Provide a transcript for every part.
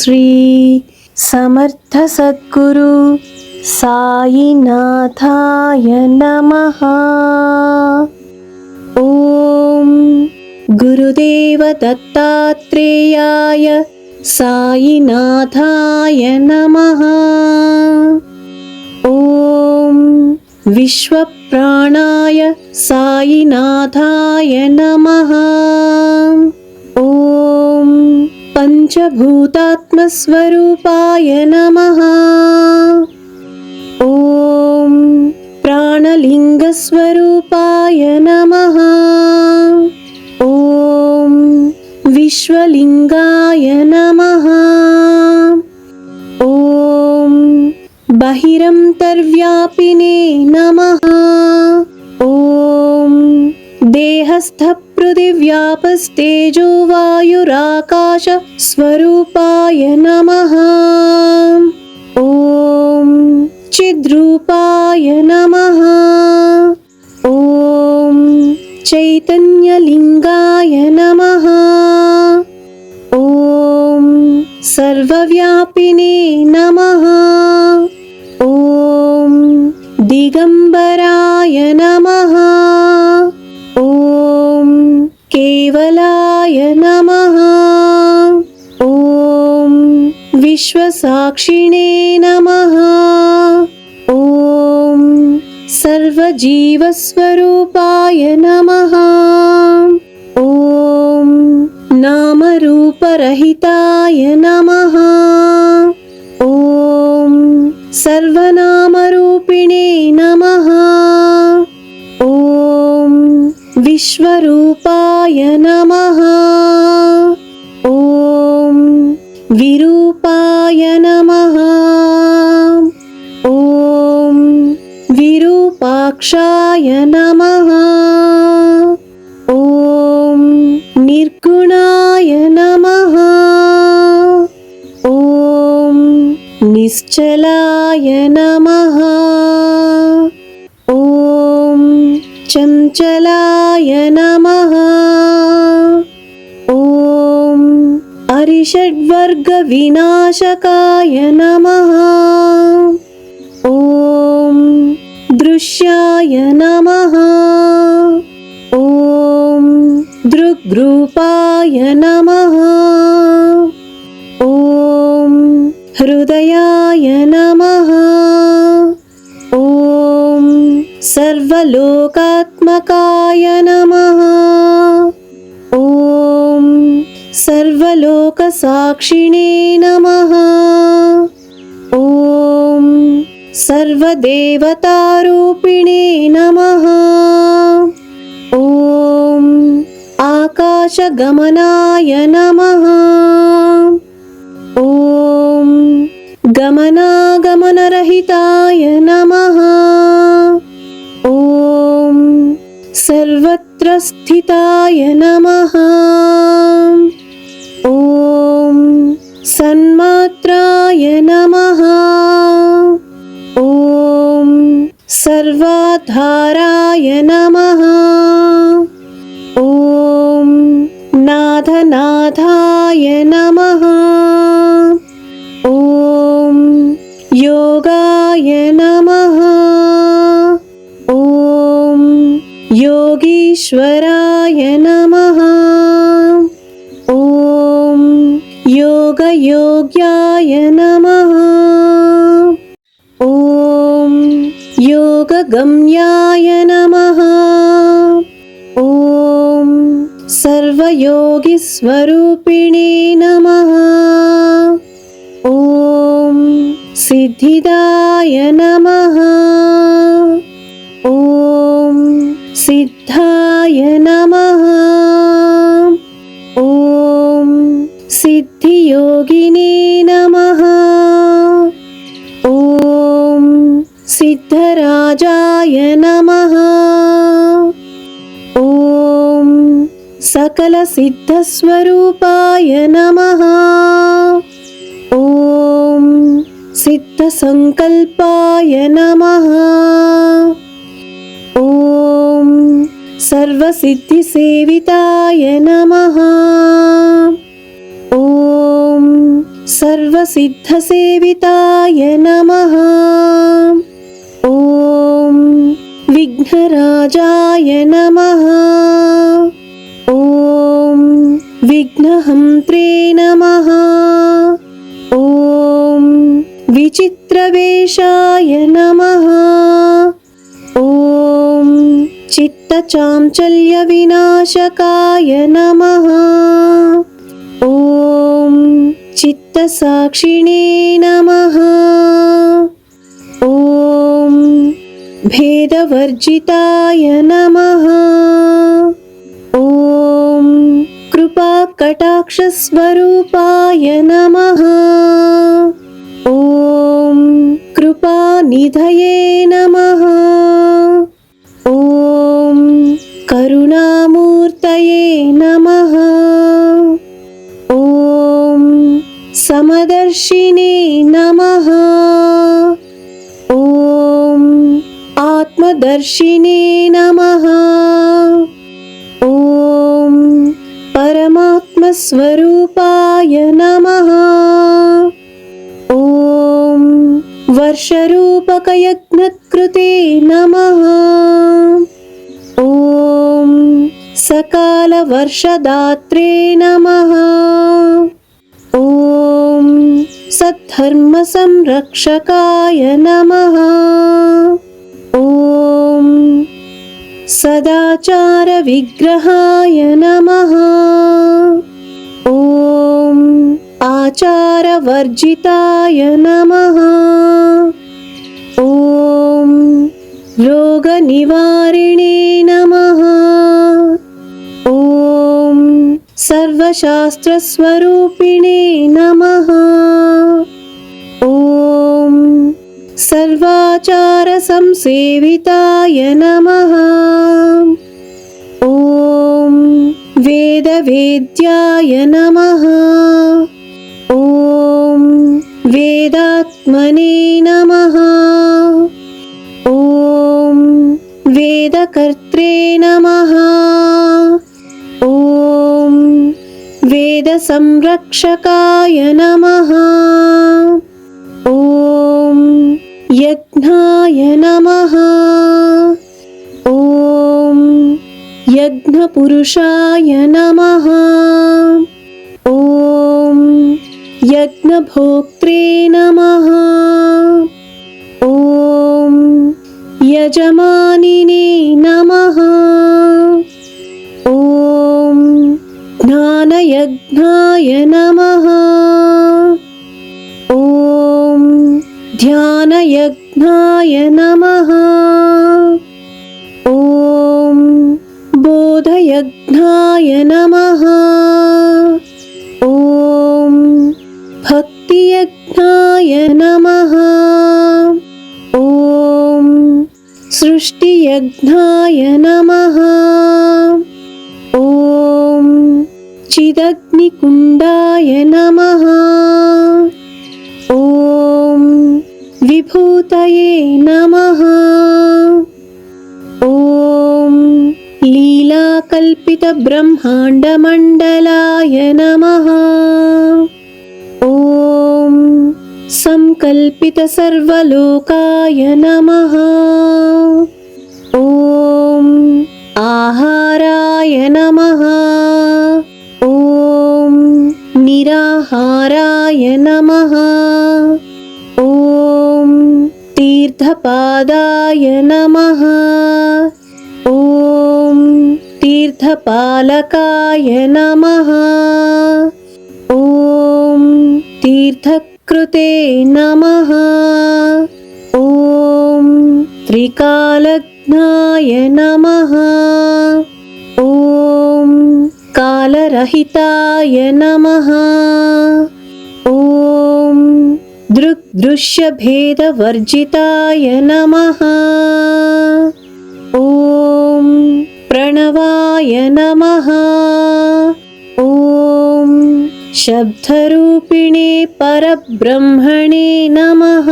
श्री समर्थ सद्गुरु सायिनाथाय नमः। ॐ गुरुदेवदत्तात्रेयाय सायिनाथाय नमः। ॐ विश्वप्राणाय सायिनाथाय नमः। ॐ पञ्चभूतात्मस्वरूपाय नमः। ॐ प्राणलिङ्गस्वरूपाय नमः। ॐ विश्वलिङ्गाय नमः। ॐ बहिरन्तर्व्यापिने नमः। ॐ देहस्थपृथिव्यापस्तेजो वायुराकाश स्वरूपाय नमः ॐ चिद्रूपाय नमः ॐ चैतन्यलिङ्गाय नमः ॐ सर्वव्यापिने नमः विश्वसाक्षिणे नमः। ॐ सर्वजीवस्वरूपाय नमः। ॐ नामरूपरहिताय विरूपाक्षाय नमः। ॐ निर्गुणाय नमः। ॐ निश्चलाय नमः। ॐ चञ्चलाय नमः। ॐ अरिषड्वर्गविनाशकाय नमः दृश्याय नमः। ॐ दृग्रूपाय नमः। ॐ हृदयाय नमः। ॐ सर्वलोकात्मकाय नमः। ॐ सर्वलोकसाक्षिणे नमः। ॐ सर्वदेवतारूपिणे नमः। ॐ आकाशगमनाय नमः सर्वाधाराय नमः। ॐ नाथनाथाय नमः। ॐ योगाय नमः। ॐ योगीश्वराय नमः। ॐ योगयोग्याय नमः योगगम्याय नमः। ॐ सर्वयोगिस्वरूपिणे नमः। ॐ सिद्धिदाय नमः। ॐ सिद्धाय नमः। ॐ सिद्धियोगिने नमः सिद्धराजाय नमः। ॐ सकलसिद्धस्वरूपाय नमः। ॐ सिद्धसङ्कल्पाय नमः। ॐ सर्वसिद्धिसेविताय नमः। ॐ सर्वसिद्धसेविताय नमः विघ्नराजाय नमः। ॐ विघ्नहन्त्रे नमः। ॐ विचित्रवेषाय नमः। ॐ चित्तचाञ्चल्यविनाशकाय नमः। ॐ चित्तसाक्षिणे नमः। ॐ भेदवर्जिताय नमः। ॐ कृपाकटाक्षस्वरूपाय नमः। ॐ कृपानिधये नमः। ॐ करुणामूर्तये नमः। ॐ समदर्शिने नमः नमः। ॐ परमात्मस्वरूपाय नमः। ॐ वर्षरूपकयज्ञकृते नमः। ॐ सकालवर्षदात्रे नमः। ॐ सद्धर्मसंरक्षकाय नमः ॐ सदाचारविग्रहाय नमः। ॐ आचारवर्जिताय नमः। ॐ रोगनिवारिणे नमः। ॐ सर्वशास्त्रस्वरूपिणे नमः सर्वाचारसंसेविताय नमः। ॐ वेदवेद्याय नमः। ॐ वेदात्मने नमः। ॐ वेदकर्त्रे नमः। ॐ वेदसंरक्षकाय नमः यज्ञाय नमः। ॐ यज्ञपुरुषाय नमः। ॐ यज्ञभोक्त्रे नमः। ॐ यजमानिने नमः। ॐ ज्ञानयज्ञाय नमः नमः। ॐ बोधयज्ञाय नमः विभूतये नमः। ॐ लीलाकल्पितब्रह्माण्डमण्डलाय नमः। ॐ संकल्पितसर्वलोकाय नमः। ॐ आहाराय नमः। ॐ निराहाराय नमः तीर्थपादाय नमः। ॐ तीर्थपालकाय नमः। ॐ तीर्थकृते नमः। ॐ त्रिकालज्ञाय नमः। ॐ कालरहिताय नमः। ॐ दृग्दृश्यभेदवर्जिताय नमः। ॐ प्रणवाय नमः। ॐ शब्दरूपिणे परब्रह्मणे नमः।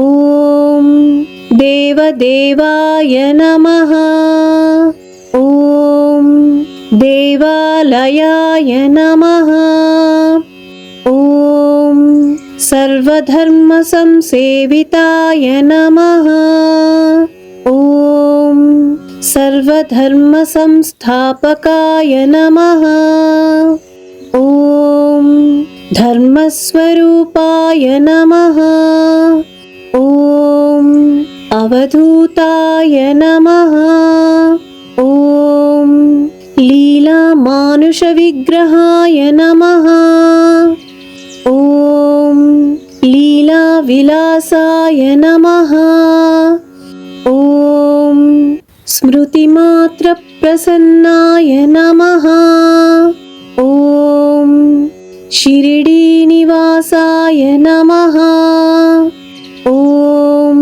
ॐ देवदेवाय नमः। ॐ देवालयाय नमः सर्वधर्मसंसेविताय नमः। ॐ सर्वधर्मसंस्थापकाय नमः। ॐ धर्मस्वरूपाय नमः। ॐ अवधूताय नमः। ॐ लीलामानुषविग्रहाय नमः लीलाविलासाय नमः। ॐ स्मृतिमात्रप्रसन्नाय नमः। ॐ शिरिडीनिवासाय नमः। ॐ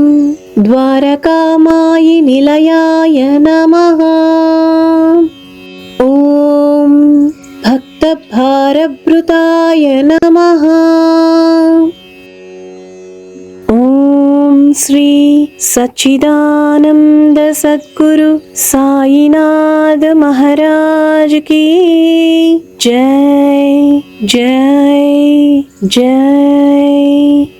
द्वारकामायि निलयाय नमः। ॐ भक्तभारभृताय नमः श्री सच्चिदानन्द सद्गुरु साईनाथ महाराज की जय जय जय